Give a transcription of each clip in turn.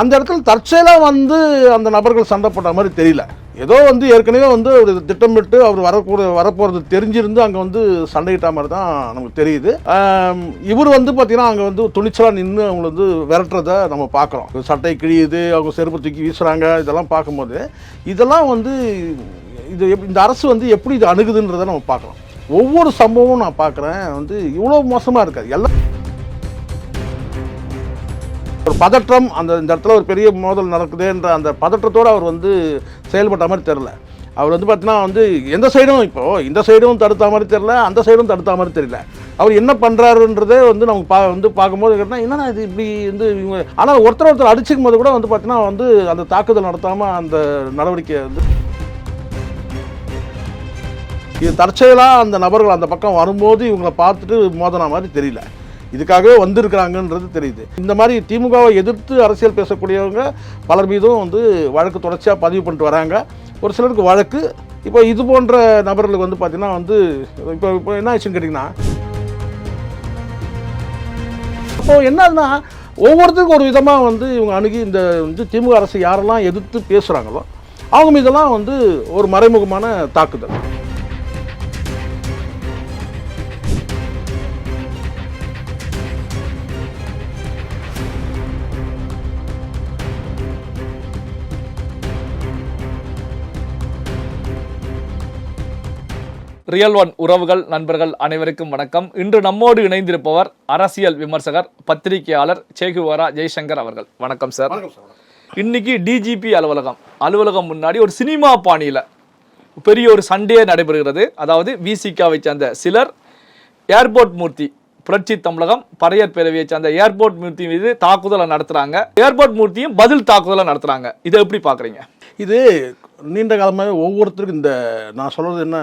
அந்த இடத்துல தற்செயலாக வந்து அந்த நபர்கள் சண்டை போட்ட மாதிரி தெரியல. ஏதோ வந்து ஏற்கனவே வந்து ஒரு திட்டமிட்டு அவர் வரக்கூட வரப்போகிறது தெரிஞ்சிருந்து அங்கே வந்து சண்டையிட்ட மாதிரி தான் நமக்கு தெரியுது. இவர் வந்து பார்த்தீங்கன்னா அங்கே வந்து துணிச்சலாக நின்று அவங்கள வந்து விரட்டுறத நம்ம பார்க்குறோம் சட்டை கிழியுது அவங்க செருப்பு தூக்கி வீசுகிறாங்க இதெல்லாம் பார்க்கும்போது. இதெல்லாம் வந்து இது எப் இந்த அரசு வந்து எப்படி இது அணுகுதுன்றதை நம்ம பார்க்கலாம் ஒவ்வொரு சம்பவமும் நான் பார்க்குறேன் வந்து இவ்வளோ மோசமாக இருக்காது. எல்லாம் ஒரு பதற்றம் அந்த இந்த இடத்துல ஒரு பெரிய மோதல் நடக்குதுன்ற அந்த பதற்றத்தோடு அவர் வந்து செயல்பட்ட மாதிரி தெரில அவர் வந்து பார்த்தீங்கன்னா வந்து எந்த சைடும் இப்போது இந்த சைடும் தடுத்த மாதிரி தெரில அந்த சைடும் தடுத்த மாதிரி தெரியல. அவர் என்ன பண்ணுறாருன்றதே வந்து நமக்கு பா வந்து பார்க்கும்போது கேட்டால் என்னடா இது இப்படி வந்து இவங்க ஆனால் ஒருத்தர் ஒருத்தர் அடிச்சுக்கும் போது கூட வந்து பார்த்தீங்கன்னா வந்து அந்த தாக்குதல் நடத்தாமல் அந்த நடவடிக்கை வந்து இது தற்செயலாக அந்த நபர்கள் அந்த பக்கம் வரும்போது இவங்களை பார்த்துட்டு மோதன மாதிரி தெரியல. இதுக்காகவே வந்திருக்கிறாங்கன்றது தெரியுது. இந்த மாதிரி திமுகவை எதிர்த்து அரசியல் பேசக்கூடியவங்க பலர் மீதும் வந்து வழக்கு தொடர்ச்சியாக பதிவு பண்ணிட்டு வராங்க. ஒரு சிலருக்கு வழக்கு. இப்போ இது போன்ற நபர்களுக்கு வந்து பார்த்தீங்கன்னா வந்து இப்போ இப்போ என்ன ஆச்சுன்னு கேட்டிங்கன்னா இப்போ என்னன்னா ஒவ்வொருத்தருக்கும் ஒரு விதமாக வந்து இவங்க அணுகி இந்த வந்து திமுக அரசு யாரெல்லாம் எதிர்த்து பேசுகிறாங்களோ அவங்க மீதெல்லாம் வந்து ஒரு மறைமுகமான தாக்குதல். ரியல் ஒன் உறவுகள் நண்பர்கள் அனைவருக்கும் வணக்கம். இன்று நம்மோடு இணைந்திருப்பவர் அரசியல் விமர்சகர் பத்திரிகையாளர் சேகுவரா ஜெய்சங்கர் அவர்கள். வணக்கம் சார். இன்னைக்கு டிஜிபி அலுவலகம். அலுவலகம் முன்னாடி ஒரு சினிமா பாணியில பெரிய ஒரு சண்டையே நடைபெறுகிறது. அதாவது விசிகாவை சேர்ந்த சிலர் ஏர்போர்ட் மூர்த்தி புரட்சி தமிழகம் பறையர் பேரவையை சேர்ந்த ஏர்போர்ட் மூர்த்தி மீது தாக்குதலை நடத்துறாங்க. ஏர்போர்ட் மூர்த்தியும் பதில் தாக்குதலை நடத்துறாங்க. இதை எப்படி பாக்குறீங்க இது நீண்ட காலமாகவே ஒவ்வொருத்தருக்கும் இந்த நான் சொல்கிறது என்ன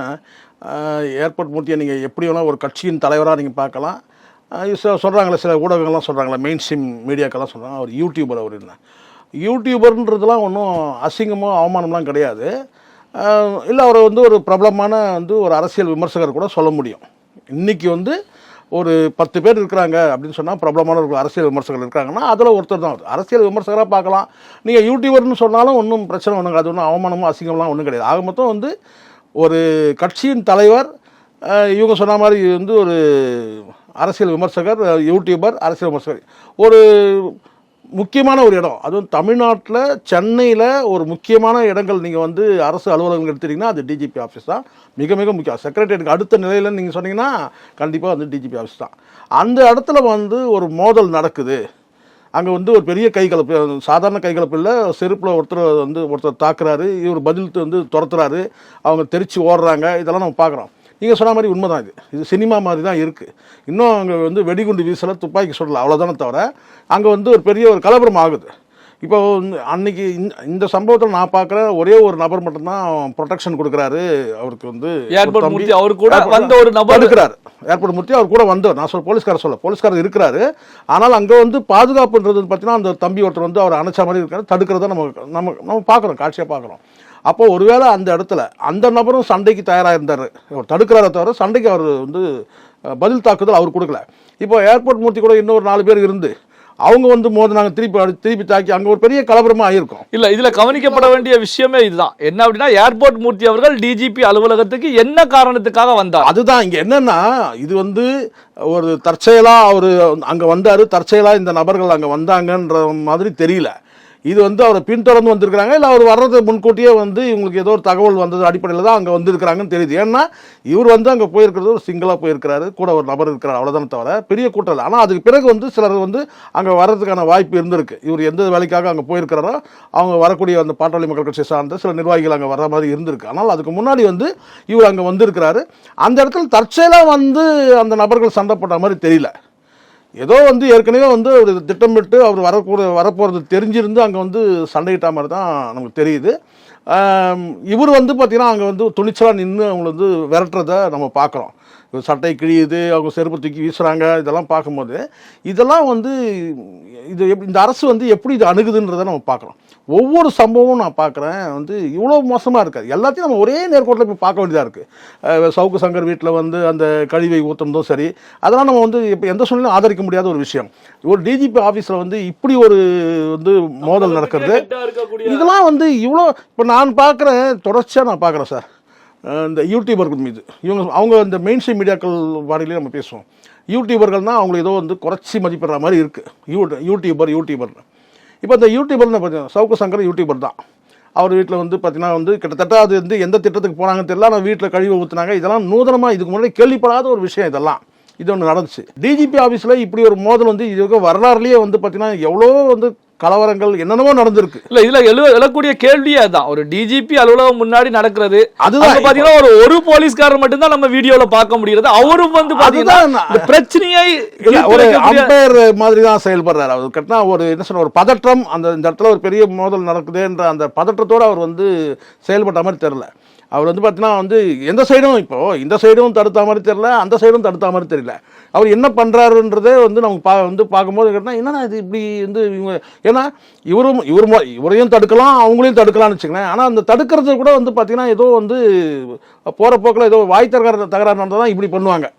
ஏர்போர்ட் மூர்த்தியை நீங்கள் எப்படி வேணால் ஒரு கட்சியின் தலைவராக நீங்கள் பார்க்கலாம். சில சொல்கிறாங்களே சில ஊடகங்கள்லாம் சொல்கிறாங்களே மெயின் ஸ்ட்ரீம் மீடியாக்கெல்லாம் சொல்கிறாங்க அவர் யூடியூபர் அவர் என்ன யூடியூபர்ன்றதுலாம் ஒன்றும் அசிங்கமோ அவமானம்லாம் கிடையாது. இல்லை அவரை வந்து ஒரு பிரபலமான வந்து ஒரு அரசியல் விமர்சகர் கூட சொல்ல முடியும். இன்றைக்கி வந்து ஒரு பத்து பேர் இருக்கிறாங்க அப்படின்னு சொன்னால் பிரபலமான ஒரு அரசியல் விமர்சகர் இருக்காங்கன்னா அதில் ஒருத்தர் தான். அரசியல் விமர்சகராக பார்க்கலாம். நீங்கள் யூடியூபர்னு சொன்னாலும் ஒன்றும் பிரச்சனை ஒன்றும் அது ஒன்றும் அவமானமும் அசிங்கம்லாம் ஒன்றும் கிடையாது. ஆக மொத்தம் வந்து ஒரு கட்சியின் தலைவர் இவங்க சொன்ன மாதிரி வந்து ஒரு அரசியல் விமர்சகர் யூடியூபர் அரசியல் விமர்சகர். ஒரு முக்கியமான ஒரு இடம். அதுவும் தமிழ்நாட்டில் சென்னையில் ஒரு முக்கியமான இடங்கள் நீங்கள் வந்து அரசு அலுவலகங்கள் எடுத்துட்டிங்கன்னா அது டிஜிபி ஆஃபீஸ் தான். மிக மிக முக்கியம். செக்ரட்டரியேட்டுக்கு அடுத்த நிலையில் நீங்கள் சொன்னீங்கன்னா கண்டிப்பாக வந்து டிஜிபி ஆஃபீஸ் தான். அந்த இடத்துல வந்து ஒரு மோதல் நடக்குது. அங்கே வந்து ஒரு பெரிய கைகலப்பு சாதாரண கைகலப்பு இல்லை செருப்பில் ஒருத்தர் வந்து ஒருத்தர் தாக்குறாரு இவர் பதில் வந்து துரத்துறாரு அவங்க தெரித்து ஓடுறாங்க இதெல்லாம் நம்ம பார்க்குறோம் நீங்கள் சொன்ன மாதிரி உண்மைதான் இது. இது சினிமா மாதிரி தான் இருக்குது இன்னும் அங்கே வந்து வெடிகுண்டு வீசலை துப்பாக்கி சுடல அவ்வளோதானே தவிர அங்கே வந்து ஒரு பெரிய ஒரு கலவரம் ஆகுது. இப்போ அன்னைக்கு இந்த- சம்பவத்தில் நான் பார்க்குற ஒரே ஒரு நபர் மட்டும்தான் ப்ரொடெக்ஷன் கொடுக்குறாரு. அவருக்கு வந்து ஏர்போர்ட் மூர்த்தி அவர் கூட வந்த ஒரு நபர். இருக்கிறார் ஏர்போர்ட் மூர்த்தி அவர் கூட வந்தவர். நான் சொல்ல போலீஸ்காரர் சொல்ல போலீஸ்காரர் இருக்கிறாரு. ஆனால் அங்கே வந்து பாதுகாப்புன்றது பார்த்தீங்கன்னா அந்த தம்பி ஒருத்தர் வந்து அவர் அணைச்ச மாதிரி இருக்காரு. தடுக்கிறத நம்ம நம்ம நம்ம பார்க்குறோம் காட்சியாக பார்க்குறோம். அப்போ ஒருவேளை அந்த இடத்துல அந்த நபரும் சண்டைக்கு தயாராக இருந்தார் அவர் தடுக்கிறாரே தவிர சண்டைக்கு அவர் வந்து பதில் தாக்குதல் அவர் கொடுக்கல. இப்போ ஏர்போர்ட் மூர்த்தி கூட இன்னொரு நாலு பேர் இருந்து அவங்க வந்து மோதினாங்க திருப்பி திருப்பி தாக்கி அங்கே ஒரு பெரிய கலவரமாக ஆயிருக்கும். இல்ல இதுல கவனிக்கப்பட வேண்டிய விஷயமே இதுதான். என்ன அப்படின்னா ஏர்போர்ட் மூர்த்தி அவர்கள் டிஜிபி அலுவலகத்துக்கு என்ன காரணத்துக்காக வந்தார்? அதுதான் இங்க என்னன்னா இது வந்து ஒரு தற்செயலா அவர் அங்க வந்தாரு தற்செயலா இந்த நபர்கள் அங்க வந்தாங்கன்ற மாதிரி தெரியல. இது வந்து அவரை பின்தொடர்ந்து வந்திருக்கிறாங்க இல்லை அவர் வர்றது முன்கூட்டியே வந்து இவங்களுக்கு ஏதோ ஒரு தகவல் வந்தது அடிப்படையில் தான் அங்கே வந்திருக்கிறாங்கன்னு தெரியுது. ஏன்னா இவர் வந்து அங்கே போயிருக்கிறது ஒரு சிங்கிளாக போயிருக்கிறாரு கூட ஒரு நபர் இருக்கிறார் அவ்வளோதான தவிர பெரிய கூட்டம் இல்லை. ஆனால் அதுக்கு பிறகு வந்து சிலர் வந்து அங்கே வர்றதுக்கான வாய்ப்பு இருந்திருக்கு. இவர் எந்த வேலைக்காக அங்கே போயிருக்கிறாரோ அவங்க வரக்கூடிய அந்த பாட்டாளி மக்கள் கட்சி சார்ந்த சில நிர்வாகிகள் அங்கே வர்ற மாதிரி இருந்திருக்கு. ஆனால் அதுக்கு முன்னாடி வந்து இவர் அங்கே வந்திருக்கிறாரு. அந்த இடத்துல தற்செயலாக வந்து அந்த நபர்கள் சண்டை போட்ட மாதிரி தெரியல. ஏதோ வந்து ஏற்கனவே வந்து ஒரு திட்டமிட்டு அவர் வரக்கூட வரப்போகிறது தெரிஞ்சிருந்து அங்கே வந்து சண்டையிட்ட மாதிரி தான் நமக்கு தெரியுது. இவர் வந்து பார்த்திங்கன்னா அங்கே வந்து துணிச்சலாக நின்று அவங்கள வந்து விரட்டுறத நம்ம பார்க்குறோம் சட்டை கிழியுது அவங்க செருப்பு தூக்கி வீசுகிறாங்க இதெல்லாம் பார்க்கும்போது இதெல்லாம் வந்து இது எப் இந்த அரசு வந்து எப்படி இது அணுகுதுன்றதை நம்ம பார்க்குறோம். ஒவ்வொரு சம்பவமும் நான் பார்க்குறேன் வந்து இவ்வளோ மோசமாக இருக்காது எல்லாத்தையும் நம்ம ஒரே நேர்கோட்டில் போய் பார்க்க வேண்டியதாக இருக்குது சவுக்கு சங்கர் வீட்டில் வந்து அந்த கழிவை ஊற்றுனதும் சரி அதெல்லாம் நம்ம வந்து இப்போ எந்த சூழ்நிலையும் ஆதரிக்க முடியாத ஒரு விஷயம். ஒரு டிஜிபி ஆஃபீஸில் வந்து இப்படி ஒரு வந்து மோதல் நடக்கிறது. இதெல்லாம் வந்து இவ்வளோ இப்போ நான் பார்க்குறேன் தொடர்ச்சியாக நான் பார்க்குறேன் சார். இந்த யூடியூபர்கள் மீது. இவங்க அவங்க இந்த மெயின் ஸ்ட்ரீம் மீடியாக்கள் வாரியிலே நம்ம பேசுவோம். யூடியூபர்கள்னால் அவங்களை ஏதோ வந்து குறைச்சி மதிப்பிடுற மாதிரி இருக்குது யூ யூடியூபர் யூடியூபர் இப்போ இந்த யூடியூபர்னு பார்த்தீங்கன்னா சவுக்கு சங்கர் யூடியூபர் தான். அவர் வீட்டில் வந்து பார்த்தீங்கன்னா வந்து கிட்டத்தட்ட அது வந்து எந்த திட்டத்துக்கு போனாங்கன்னு தெரியல. ஆனால் வீட்டில் கழிவு ஊற்றுனாங்க இதெல்லாம் நூதனமாக இதுக்கு முன்னாடி கேள்விப்படாத ஒரு விஷயம் இதெல்லாம். இது ஒன்று நடந்துச்சு. டிஜிபி ஆஃபீஸில் இப்படி ஒரு மோதல் வந்து இதுக்கு வரலாறுலேயே வந்து பார்த்தீங்கன்னா எவ்வளோ வந்து கலவரங்கள் என்னென்னமோ நடந்திருக்கு. இல்ல இதுல எழு எழக்கூடிய கேள்வியே அதுதான் ஒரு டிஜிபி அலுவலகம் முன்னாடி நடக்கிறது. அதுதான் பாத்தீங்கன்னா ஒரு ஒரு போலீஸ்காரர் மட்டும்தான் நம்ம வீடியோல பார்க்க முடியுது அவரும் வந்து பாத்தீங்கன்னா பிரச்சனையை ஒரு அம்பையர் மாதிரி தான் செயல்படுறாரு. அவர் கட்டினா ஒரு என்ன சொல்ற ஒரு பதற்றம் அந்த இந்த இடத்துல ஒரு பெரிய மோதல் நடக்குதுன்ற அந்த பதற்றத்தோட அவர் வந்து செயல்பட்ட மாதிரி தெரியல. அவர் வந்து பார்த்தீங்கன்னா வந்து எந்த சைடும் இப்போது இந்த சைடும் தடுத்த மாதிரி தெரியல அந்த சைடும் தடுத்த மாதிரி தெரியல. அவர் என்ன பண்ணுறாருன்றதே வந்து நமக்கு பா வந்து பார்க்கும்போது கேட்டால் என்னன்னா இது இப்படி வந்து இவங்க ஏன்னா இவரும் இவர் இவரையும் தடுக்கலாம் அவங்களையும் தடுக்கலாம்னு வச்சுக்கங்களேன். ஆனால் அந்த தடுக்கிறது கூட வந்து பார்த்தீங்கன்னா ஏதோ வந்து போகிற போக்கில் ஏதோ வாய் தகராறு தகராறு நடந்தால் தான் இப்படி பண்ணுவாங்க.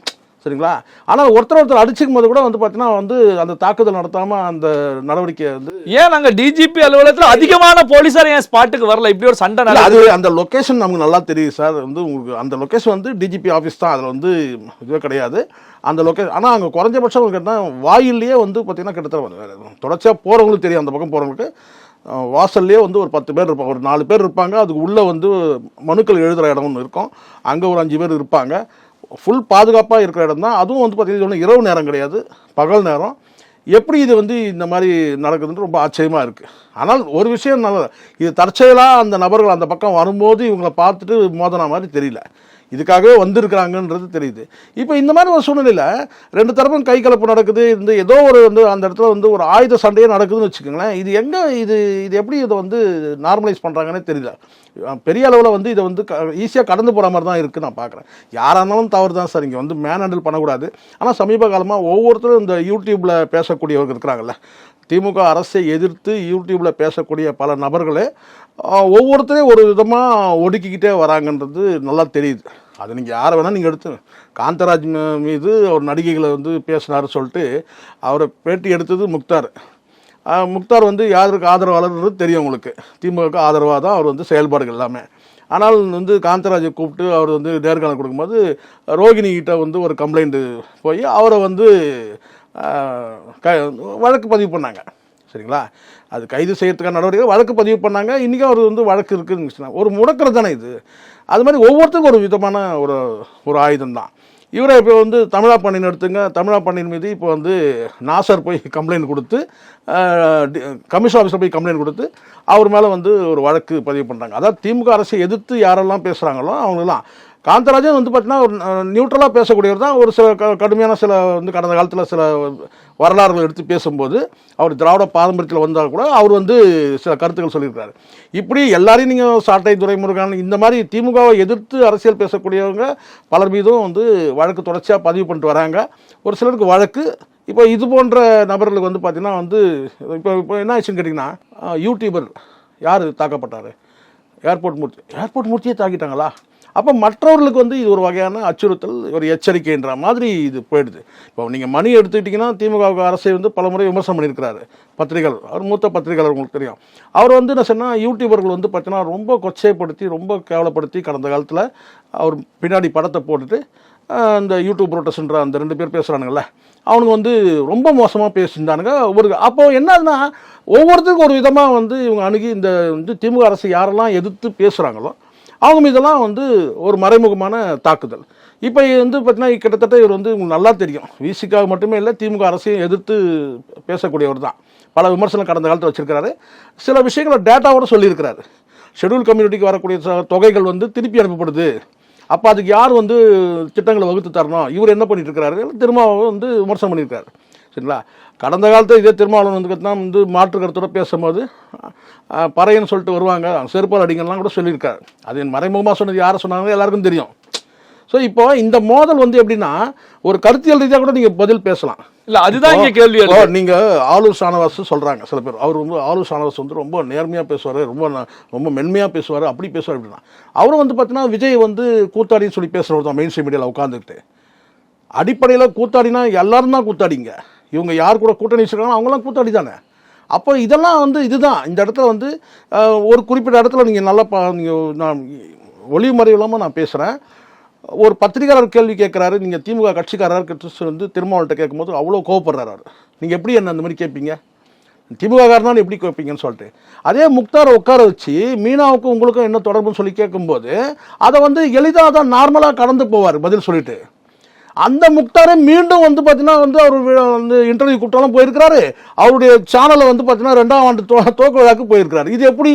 சரிங்களா? ஆனால் ஒருத்தர் ஒருத்தர் அடிச்சுக்கும் போது கூட வந்து பார்த்தீங்கன்னா வந்து அந்த தாக்குதல் நடத்தாமல் அந்த நடவடிக்கை வந்து ஏன் நாங்க டிஜிபி அலுவலகத்துல அதிகமான போலீசார் ஏன் ஸ்பாட்டுக்கு வரல? இப்படி ஒரு சண்டை அது அந்த லொக்கேஷன் நமக்கு நல்லா தெரியுது சார் வந்து உங்களுக்கு அந்த லொக்கேஷன் வந்து டிஜிபி ஆஃபீஸ் தான். அதில் வந்து இதுவே கிடையாது. அந்த லொக்கேஷன் ஆனால் அங்கே குறைஞ்சபட்சம் உங்களுக்கு கேட்டால் வாயிலேயே வந்து பார்த்தீங்கன்னா கிட்டத்தட்ட தொடர்ச்சியாக போகிறவங்களுக்கு தெரியும் அந்த பக்கம் போகிறவங்களுக்கு அஹ், வாசல்லையே வந்து ஒரு பத்து பேர் இருப்பாங்க ஒரு நாலு பேர் இருப்பாங்க. அதுக்கு உள்ளே வந்து மனுக்கள் எழுதுகிற இடம் ஒன்று இருக்கும். அங்கே ஒரு அஞ்சு பேர் இருப்பாங்க. ஃபுல் பாதுகாப்பாக இருக்கிற இடம் தான். அதுவும் வந்து பார்த்தீங்கன்னா இரவு நேரம் கிடையாது. பகல் நேரம். எப்படி இது வந்து இந்த மாதிரி நடக்குதுன்னு ரொம்ப ஆச்சரியமாக இருக்குது ஆனால் ஒரு விஷயம் நல்ல இது தற்செயலாக அந்த நபர்கள் அந்த பக்கம் வரும்போது இவங்களை பார்த்துட்டு மோதனா மாதிரி தெரியல. இதுக்காகவே வந்திருக்கிறாங்கன்றது தெரியுது. இப்போ இந்த மாதிரி ஒரு சூழ்நிலையில் ரெண்டு தரப்பும் கை கலப்பு நடக்குது. இந்த ஏதோ ஒரு வந்து அந்த இடத்துல வந்து ஒரு ஆயுத சண்டையே நடக்குதுன்னு வச்சுக்கோங்களேன். இது எங்கே இது இது எப்படி இதை வந்து நார்மலைஸ் பண்ணுறாங்கன்னே தெரியல. பெரிய அளவில் வந்து இதை வந்து ஈஸியாக கடந்து போகிற மாதிரி தான் இருக்குது நான் பார்க்குறேன். யாராக இருந்தாலும் தவறு தான் சார். இங்கே வந்து மேன் ஹேண்டில் பண்ணக்கூடாது. ஆனால் சமீப காலமாக ஒவ்வொருத்தரும் இந்த யூடியூப்பில் பேசக்கூடியவர்கள் இருக்கிறாங்கல்ல. திமுக அரசை எதிர்த்து யூடியூப்பில் பேசக்கூடிய பல நபர்களே ஒவ்வொருத்தரையும் ஒரு விதமாக ஒடுக்கிக்கிட்டே வராங்கன்றது நல்லா தெரியுது. அது நீங்கள் யாரை வேணால் நீங்கள் எடுத்து காந்தராஜ் மீது ஒரு நடிகைகளை வந்து பேசினார் சொல்லிட்டு அவரை பேட்டி எடுத்தது முக்தார். முக்தார் வந்து யாருக்கு ஆதரவாளர்ன்றது தெரியும் உங்களுக்கு. திமுகவுக்கு ஆதரவாக தான் அவர் வந்து செயல்பாடுகள் எல்லாமே. ஆனால் வந்து காந்தராஜை கூப்பிட்டு அவர் வந்து நேர்காணல் கொடுக்கும்போது ரோகிணிகிட்ட வந்து ஒரு கம்ப்ளைண்ட்டு போய் அவரை வந்து க வழக்கு பதிவு பண்ணாங்க. சரிங்களா? அது கைது செய்யறதுக்கான நடவடிக்கை வழக்கு பதிவு பண்ணாங்க. இன்றைக்கும் அவர் வந்து வழக்கு இருக்குதுன்னு சொன்னாங்க. ஒரு முடக்கிறது தானே இது. அது மாதிரி ஒவ்வொருத்தருக்கும் ஒரு விதமான ஒரு ஒரு ஆயுதம் தான். இவரை இப்போ வந்து தமிழா பண்ணின் எடுத்துங்க. தமிழா பண்ணின் மீது இப்போ வந்து நாசர் போய் கம்ப்ளைண்ட் கொடுத்து கமிஷன் ஆஃபீஸில் போய் கம்ப்ளைண்ட் கொடுத்து அவர் மேலே வந்து ஒரு வழக்கு பதிவு பண்ணுறாங்க அதாவது திமுக அரசை எதிர்த்து யாரெல்லாம் பேசுகிறாங்களோ அவங்களெல்லாம் காந்தராஜன் வந்து பார்த்தீங்கன்னா ஒரு நியூட்ரலாக பேசக்கூடியவர் தான். ஒரு சில க- கடுமையான சில வந்து கடந்த காலத்தில் சில வரலாறுகள் எடுத்து பேசும்போது அவர் திராவிட பாரம்பரியத்தில் வந்தால் கூட அவர் வந்து சில கருத்துக்கள் சொல்லியிருக்காரு இப்படி எல்லாரையும் நீங்கள் சாட்டை துரைமுருகன் இந்த மாதிரி திமுகவை எதிர்த்து அரசியல் பேசக்கூடியவங்க பலர் மீதும் வந்து வழக்கு தொடர்ச்சியாக பதிவு பண்ணிட்டு வராங்க. ஒரு சிலருக்கு வழக்கு. இப்போ இது போன்ற நபர்களுக்கு வந்து பார்த்தீங்கன்னா வந்து இப்போ இப்போ என்ன ஆச்சுன்னு கேட்டிங்கன்னா யூடியூபர் யார் தாக்கப்பட்டார்? ஏர்போர்ட் மூர்த்தி. ஏர்போர்ட் மூர்த்தியே தாக்கிட்டாங்களா? அப்போ மற்றவர்களுக்கு வந்து இது ஒரு வகையான அச்சுறுத்தல் ஒரு எச்சரிக்கைன்ற மாதிரி இது போயிடுது. இப்போ நீங்கள் மணி எடுத்துக்கிட்டிங்கன்னா திமுக அரசை வந்து பல முறை விமர்சனம் பண்ணியிருக்கிறாரு. பத்திரிகைகள் அவர் மூத்த பத்திரிகையாளர் உங்களுக்கு தெரியும். அவர் வந்து என்ன சொன்னால் யூடியூபர்கள் வந்து பார்த்தீங்கன்னா ரொம்ப கொச்சைப்படுத்தி ரொம்ப கேவலப்படுத்தி கடந்த காலத்தில் அவர் பின்னாடி படத்தை போட்டுட்டு அந்த இந்த யூடியூப் ப்ரோட்டஸ்ன்ற அந்த ரெண்டு பேர் பேசுகிறானுங்கல்ல அவனுங்க வந்து ரொம்ப மோசமாக பேசியிருந்தானுங்க. ஒரு அப்போ என்னதுன்னா ஒவ்வொருத்தருக்கும் ஒரு விதமாக வந்து இவங்க அணுகி இந்த வந்து திமுக அரசு யாரெல்லாம் எதிர்த்து பேசுகிறாங்களோ அவங்க மீதெல்லாம் வந்து ஒரு மறைமுகமான தாக்குதல். இப்போ வந்து பார்த்தீங்கன்னா கிட்டத்தட்ட இவர் வந்து உங்களுக்கு நல்லா தெரியும். விசிக்காக மட்டுமே இல்லை திமுக அரசையும் எதிர்த்து பேசக்கூடியவர் தான். பல விமர்சனம் கடந்த காலத்தில் வச்சிருக்கிறாரு. சில விஷயங்களை டேட்டாவோட சொல்லியிருக்கிறாரு. ஷெட்யூல் கம்யூனிட்டிக்கு வரக்கூடிய தொகைகள் வந்து திருப்பி அனுப்பப்படுது. அப்போ அதுக்கு யார் வந்து திட்டங்களை வகுத்து தரணும்? இவர் என்ன பண்ணிட்டு இருக்கிறாரு? திரும்ப வந்து விமர்சனம் பண்ணியிருக்காரு. சரிங்களா? கடந்த காலத்தில் இதே திருமாவளவன் வந்து பார்த்தீங்கன்னா வந்து மாற்று கருத்தோட பேசும்போது பறையன்னு சொல்லிட்டு வருவாங்க. செருப்பால் அடிங்கலாம் கூட சொல்லியிருக்காரு. அது என் மறைமுகமாக சொன்னது யாரை சொன்னாங்க எல்லாருக்கும் தெரியும். ஸோ இப்போ இந்த மோதல் வந்து எப்படின்னா ஒரு கருத்தியல் ரீதியாக கூட நீங்கள் பதில் பேசலாம். இல்ல அதுதான் இங்க கேள்வி இப்போ எழுது நீங்க ஆலூர் ஷானவாஸ் சொல்றாங்க சில பேர். அவர் வந்து ஆலூர் ஷானவாஸ் வந்து ரொம்ப நேர்மையா பேசுவாரு ரொம்ப ரொம்ப மென்மையா பேசுவாரு. அப்படி பேசுவார் அப்படின்னா அவரும் வந்து பார்த்தீங்கன்னா விஜய் வந்து கூத்தாடின்னு சொல்லி பேசுறவர் தான் மெயின் ஸ்ட்ரீம் மீடியாவில் உட்காந்துக்கிட்டு அடிப்படையில் கூத்தாடினா எல்லாரும் தான் கூத்தாடிங்க. இவங்க யார் கூட கூட்டணி வச்சிருக்காங்களோ அவங்களாம் கூட்டணி தானே. அப்போ இதெல்லாம் வந்து இதுதான். இந்த இடத்துல வந்து ஒரு குறிப்பிட்ட இடத்துல நீங்கள் நல்லா பா நீங்கள் நான் ஒளிவு மறைவு இல்லாமல் நான் பேசுகிறேன் ஒரு பத்திரிகையாளர் கேள்வி கேட்குறாரு நீங்கள் திமுக கட்சிக்காரர் கிட்ட வந்து திருமாவள்கிட்ட கேட்கும்போது அவ்வளோ கோவப்படுறாரு அவர். நீங்கள் எப்படி என்ன அந்த மாதிரி கேட்பீங்க திமுககாரனாலும் எப்படி கேட்பீங்கன்னு சொல்லிட்டு. அதே முக்தாரை உட்கார வச்சு மீனாவுக்கும் உங்களுக்கும் என்ன தொடர்புன்னு சொல்லி கேட்கும்போது அதை வந்து எளிதாக தான் நார்மலாக கடந்து போவார் பதில் சொல்லிட்டு. அந்த முக்தாரை மீண்டும் வந்து பார்த்தீங்கன்னா வந்து அவர் வந்து இன்டர்வியூ கூப்பிட்டாலும் போயிருக்கிறாரு. அவருடைய சேனலை வந்து பார்த்தீங்கன்னா ரெண்டாம் ஆண்டு தோ தோக்க விழாக்கு போயிருக்கிறாரு. இது எப்படி?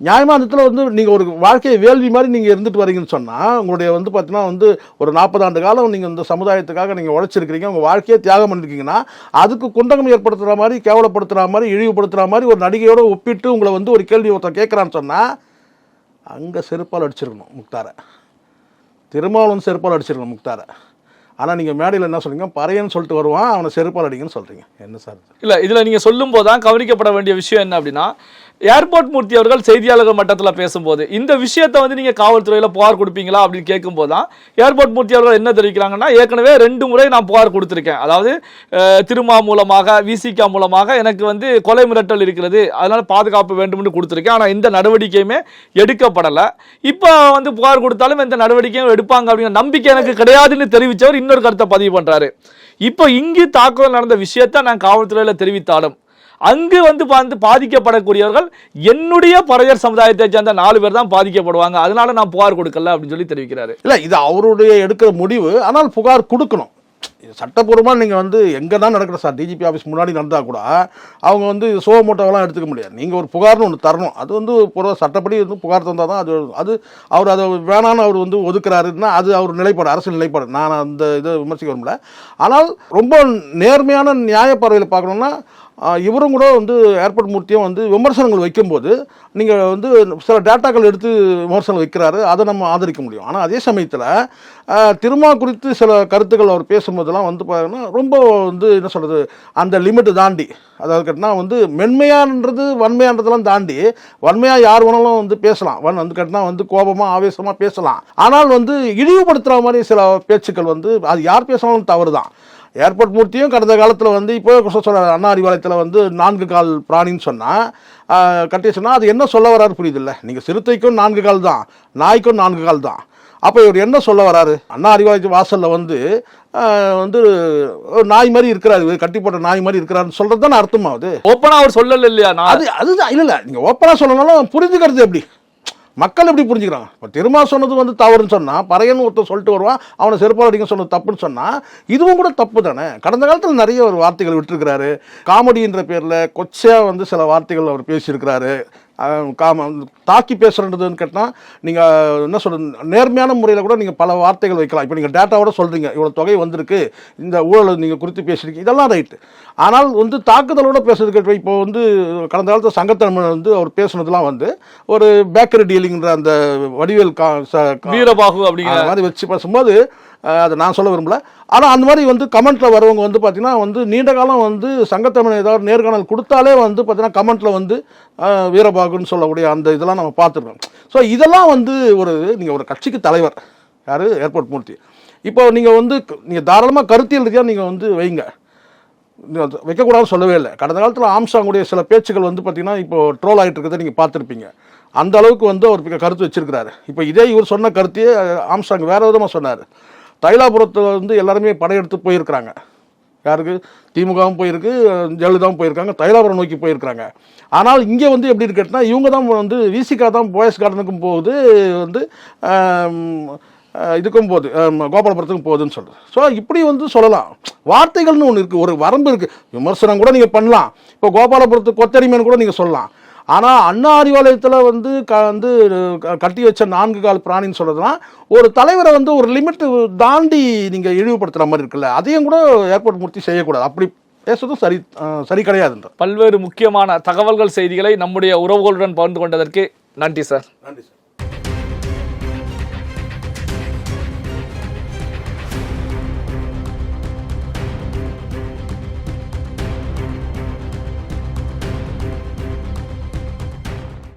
நியாயமாக அந்த இடத்துல வந்து நீங்கள் ஒரு வாழ்க்கையை வேள்வி மாதிரி நீங்கள் இருந்துட்டு வரீங்கன்னு சொன்னால் உங்களுடைய வந்து பார்த்தீங்கன்னா வந்து ஒரு நாற்பது ஆண்டு காலம் நீங்கள் இந்த சமுதாயத்துக்காக நீங்கள் உழைச்சிருக்கிறீங்க உங்கள் வாழ்க்கையை தியாகம் பண்ணியிருக்கீங்கன்னா அதுக்கு குண்டகம் ஏற்படுத்துகிற மாதிரி கேவலப்படுத்துகிற மாதிரி இழிவுபடுத்துகிற மாதிரி ஒரு நடிகையோட ஒப்பிட்டு உங்களை வந்து ஒரு கேள்வி ஒருத்தன் கேட்குறான்னு சொன்னால் அங்கே செருப்பால் அடிச்சிருக்கணும் முக்தாரை. திருமாவளவன் செருப்பால் அடிச்சிருக்கணும் முக்தாரை. ஆனால் நீங்கள் மேடையில் என்ன சொல்றீங்க? பறையன்னு சொல்லிட்டு வருவான் அவனை செருப்பால் அடிங்கன்னு சொல்கிறீங்க என்ன சார் இல்லை இல்ல இதுல நீங்க போது தான் கவனிக்கப்பட வேண்டிய விஷயம் என்ன அப்படின்னா ஏர்போர்ட் மூர்த்தி அவர்கள் செய்தியாளர்கள் மட்டத்தில் பேசும்போது இந்த விஷயத்தை வந்து நீங்கள் காவல்துறையில் புகார் கொடுப்பீங்களா அப்படின்னு கேட்கும்போது தான் ஏர்போர்ட் மூர்த்தி அவர்கள் என்ன தெரிவிக்கிறாங்கன்னா ஏற்கனவே ரெண்டு முறை நான் புகார் கொடுத்துருக்கேன். அதாவது திருமா மூலமாக விசிகா மூலமாக எனக்கு வந்து கொலை மிரட்டல் இருக்கிறது அதனால் பாதுகாப்பு வேண்டும்னு கொடுத்துருக்கேன். ஆனால் இந்த நடவடிக்கையுமே எடுக்கப்படலை. இப்போ வந்து புகார் கொடுத்தாலும் எந்த நடவடிக்கையும் எடுப்பாங்க அப்படிங்கிற நம்பிக்கை எனக்கு கிடையாதுன்னு தெரிவித்தவர் இன்னொரு கருத்தை பதிவு பண்ணுறாரு இப்போ இங்கு தாக்குதல் நடந்த விஷயத்தை நான் காவல்துறையில் தெரிவித்தாலும் அங்கு வந்து வந்து பாதிக்கப்படக்கூடியவர்கள் என்னுடைய பறையர் சமுதாயத்தை சேர்ந்த நாலு பேர் தான் பாதிக்கப்படுவாங்க. அதனால நான் புகார் கொடுக்கல அப்படின்னு சொல்லி தெரிவிக்கிறாரு. இல்லை இது அவருடைய எடுக்கிற முடிவு. ஆனால் புகார் கொடுக்கணும். இது சட்டப்பூர்வமாக நீங்கள் வந்து எங்கே தான் நடக்கிற சார்? டிஜிபி ஆஃபீஸ் முன்னாடி நடந்தால் கூட அவங்க வந்து சோ மோட்டோவெல்லாம் எடுத்துக்க முடியாது. நீங்கள் ஒரு புகார்னு ஒன்று தரணும். அது வந்து புற சட்டப்படி வந்து புகார் தந்தால் தான் அது அது அவர் அதை வேணான்னு அவர் வந்து ஒதுக்குறாருன்னா அது அவர் நிலைப்பாடு அரசு நிலைப்பாடு. நான் அந்த இதை விமர்சிக்க விரும்பல. ஆனால் ரொம்ப நேர்மையான நியாயப்பார்வையில் பார்க்கணுன்னா இவரும் கூட வந்து ஏர்போர்ட் மூர்த்தியும் வந்து விமர்சனங்கள் வைக்கும்போது நீங்கள் வந்து சில டேட்டாக்கள் எடுத்து விமர்சனம் வைக்கிறாரு அதை நம்ம ஆதரிக்க முடியும். ஆனால் அதே சமயத்தில் திருமா குறித்து சில கருத்துக்கள் அவர் பேசும்போதெல்லாம் வந்து பார்த்தீங்கன்னா ரொம்ப வந்து என்ன சொல்கிறது அந்த லிமிட்டு தாண்டி அதாவது கட்டினா வந்து மென்மையான்றது வன்மையான்றதெல்லாம் தாண்டி வன்மையாக யார் வேணாலும் வந்து பேசலாம். வன் வந்து கட்டினா வந்து கோபமாக ஆவேசமாக பேசலாம். ஆனால் வந்து இழிவுபடுத்துகிற மாதிரி சில பேச்சுக்கள் வந்து அது யார் பேசினாலும் தவறு தான் ஏர்போர்ட் மூர்த்தியும் கடந்த காலத்தில் வந்து இப்போ சொல்ற அண்ணா அறிவாலயத்தில் வந்து நான்கு கால் பிராணின்னு சொன்னால் கட்டி சொன்னால் அது என்ன சொல்ல வராரு புரியுதில்ல? நீங்கள் சிறுத்தைக்கும் நான்கு கால் தான் நாய்க்கும் நான்கு கால் தான். அப்போ இவர் என்ன சொல்ல வராரு? அண்ணா அறிவாலயத்து வாசலில் வந்து வந்து ஒரு நாய் மாதிரி இருக்கிறாரு கட்டி போட்ட நாய் மாதிரி இருக்கிறாருன்னு சொல்கிறது தானே அர்த்தமாகுது ஓப்பனா அவர் சொல்லல இல்லையா? அது அதுதான் இல்லை இல்லை நீங்கள் ஓப்பனாக சொல்லணும்னாலும் புரிஞ்சுக்கிறது எப்படி? மக்கள் எப்படி புரிஞ்சுக்கிறாங்க? இப்போ திருமா சொன்னது வந்து தவறுன்னு சொன்னால் பறையன்னு ஒருத்தர் சொல்லிட்டு வருவான் அவனை செருப்பால் அடிக்க சொன்னது தப்புன்னு சொன்னால் இதுவும் கூட தப்பு தானே? கடந்த காலத்தில் நிறைய ஒரு வார்த்தைகள் விட்டுருக்கிறாரு. காமெடின்ற பேரில் கொச்சையாக வந்து சில வார்த்தைகள் அவர் பேசியிருக்கிறாரு. காம தாக்கி பேசுகிறதுன்னு கேட்டால் நீங்கள் என்ன சொல்கிறது நேர்மையான முறையில் கூட நீங்கள் பல வார்த்தைகள் வைக்கலாம். இப்போ நீங்கள் டேட்டாவோட சொல்கிறீங்க இவ்வளோ தொகை வந்திருக்கு இந்த ஊழல் நீங்கள் குறித்து பேசுகிறீங்க இதெல்லாம் ரைட்டு ஆனால் வந்து தாக்குதலோட பேசுறதுக்கு இப்போ வந்து கடந்த காலத்தில் சங்கத்தமிழ் வந்து அவர் பேசுனதுலாம் வந்து ஒரு பேக்கரி டீலிங்ன்ற அந்த வடிவேல் கா வீரபாகு அப்படிங்கிற மாதிரி வச்சு பேசும்போது அதை நான் சொல்ல விரும்பல. ஆனால் அந்த மாதிரி வந்து கமெண்ட்டில் வரவங்க வந்து பார்த்தீங்கன்னா வந்து நீண்ட காலம் வந்து சங்கத்தமிழ் ஏதாவது நேர்காணல் கொடுத்தாலே வந்து பார்த்தீங்கன்னா கமெண்ட்டில் வந்து வீரபாகுன்னு சொல்லக்கூடிய அந்த இதெல்லாம் நம்ம பார்த்துருக்கோம். ஸோ இதெல்லாம் வந்து ஒரு நீங்கள் ஒரு கட்சிக்கு தலைவர் யார்? ஏர்போர்ட் மூர்த்தி. இப்போ நீங்கள் வந்து நீங்கள் தாராளமாக கருத்தியல் ரீதியாக நீங்கள் வந்து வைங்க. வைக்கக்கூடாதுன்னு சொல்லவே இல்லை. கடந்த காலத்தில் ஆம்சாங்குடைய சில பேச்சுக்கள் வந்து பார்த்தீங்கன்னா இப்போ ட்ரோல் ஆகிட்டு இருக்கிறத நீங்கள் பார்த்துருப்பீங்க. அந்த அளவுக்கு வந்து அவர் கருத்து வச்சிருக்கிறாரு. இப்போ இதே இவர் சொன்ன கருத்தையே ஆம்சாங் வேறு விதமாக சொன்னார். தைலாபுரத்தில் வந்து எல்லாருமே படையெடுத்து போயிருக்கிறாங்க. யாருக்கு? திமுகவும் போயிருக்கு ஜெயலலிதாவும் போயிருக்காங்க தைலாபுரம் நோக்கி போயிருக்கிறாங்க. ஆனால் இங்கே வந்து எப்படி இருக்குன்னா இவங்க தான் வந்து விசிகா தான் போயஸ் கார்டனுக்கும் போகுது வந்து இதுக்கும் போகுது கோபாலபுரத்துக்கும் போகுதுன்னு சொல்லுது ஸோ இப்படி வந்து சொல்லலாம். வார்த்தைகள்னு ஒன்று இருக்குது ஒரு வரம்பு இருக்குது விமர்சனம் கூட நீங்கள் பண்ணலாம். இப்போ கோபாலபுரத்து கொத்தரிமைன்னு கூட நீங்கள் சொல்லலாம். ஆனால் அண்ணா அறிவாலயத்தில் வந்து க வந்து கட்டி வச்ச நான்கு கால் பிராணின்னு சொல்கிறதுலாம் ஒரு தலைவரை வந்து ஒரு லிமிட் தாண்டி நீங்கள் இழிவுபடுத்துகிற மாதிரி இருக்குல்ல அதையும் கூட ஏர்போர்ட் மூர்த்தி செய்யக்கூடாது. அப்படி பேசுறதும் சரி சரி கிடையாதுன்ற. பல்வேறு முக்கியமான தகவல்கள் செய்திகளை நம்முடைய உறவுகளுடன் பகிர்ந்து கொண்டதற்கு நன்றி சார். நன்றி சார்.